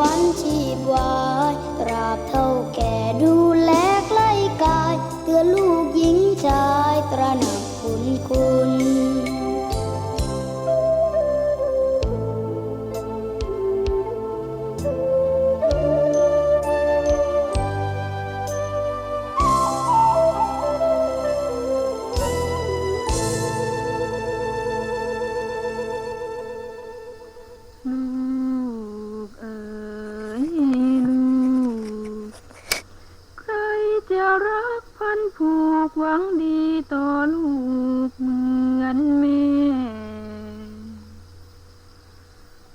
วันที่วายตราบเท่า หวังดีต่อลูกเหมือนแม่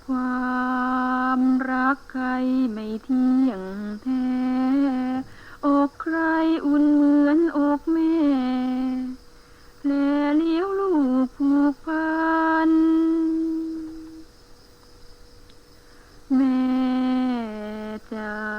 ความรักใครไม่เที่ยงแท้ อกใครอุ่นเหมือนอกแม่ แลเลี้ยวลูกผูกพัน แม่จะ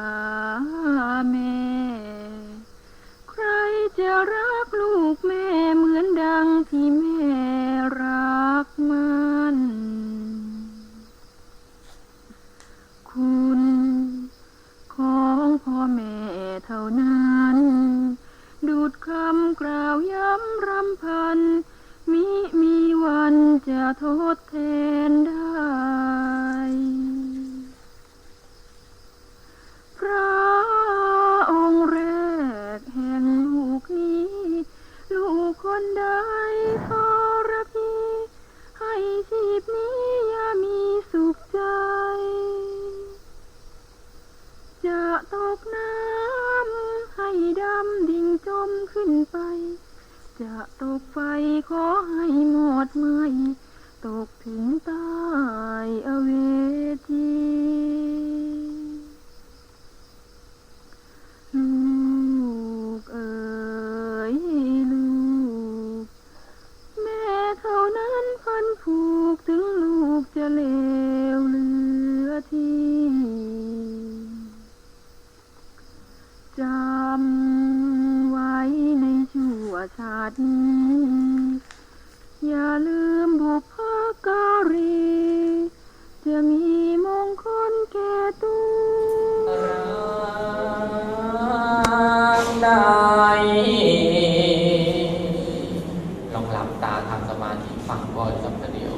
ลองหลับตาทำสมาธิฟังก่อนสักเดียว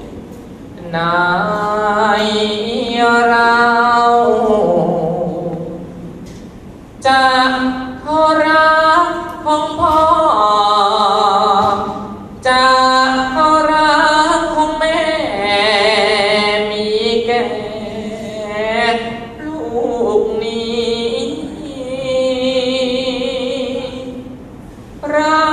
นา Ра!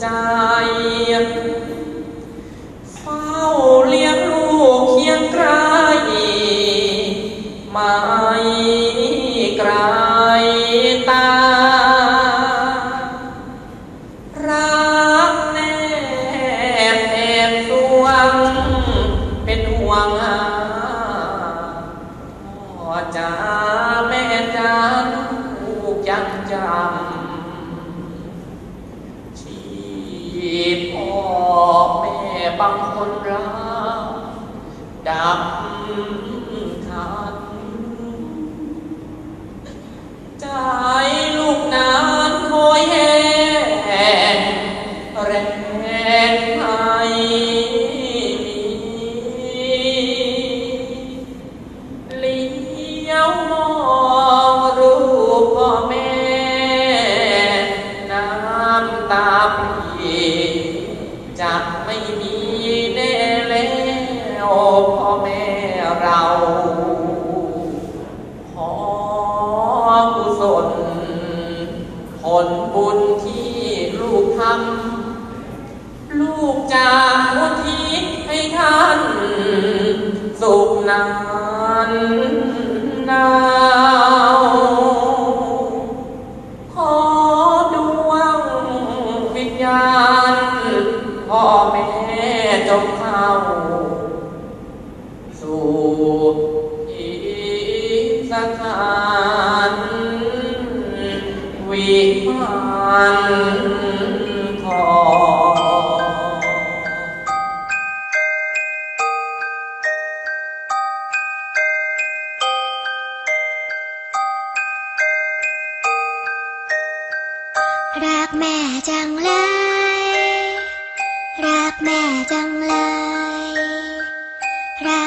ใจ พ่อแม่บางคนรักดับทันใจ ไม่มีแน่แล้วพ่อแม่เราขอกุศลผลบุญที่ลูกทำลูกจะอุทิศให้ท่านสุขนานนาว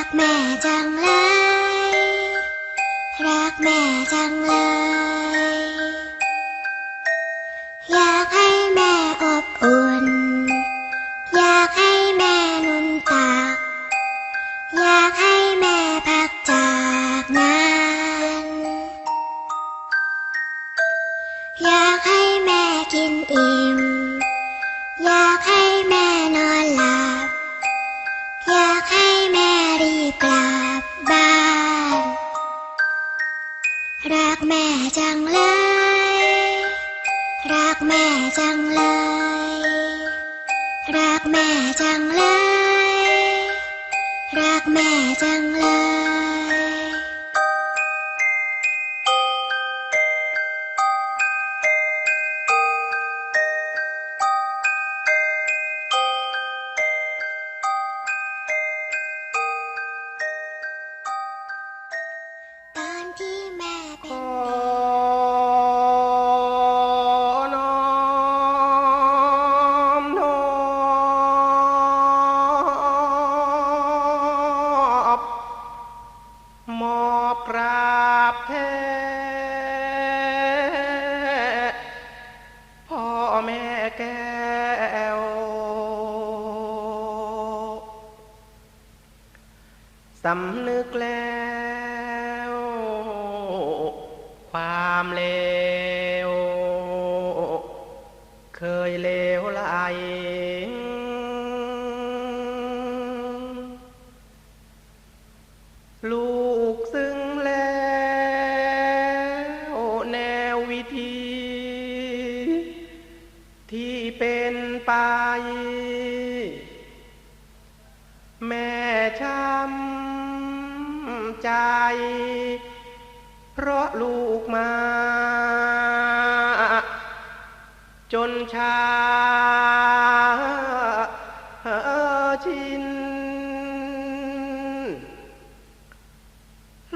รักแม่จังเลย รักแม่จังเลย รีบ ตอนามเล จนชาชิน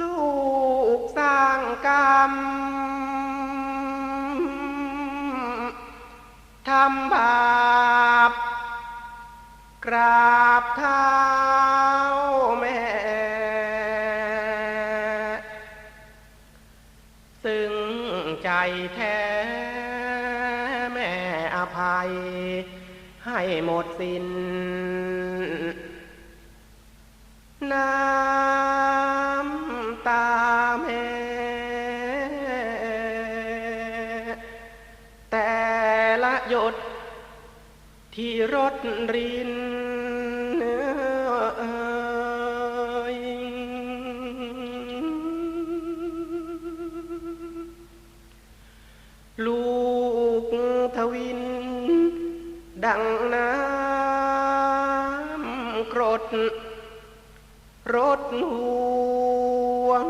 ลูกสร้างกรรมทำบาปกราบเท้าแม่ ซึ่งใจแท้ อภัย ให้หมดสิ้นน้ำตาแม่แต่ละหยดที่รถรินลู วิน ดังน้ำกรดรถหวง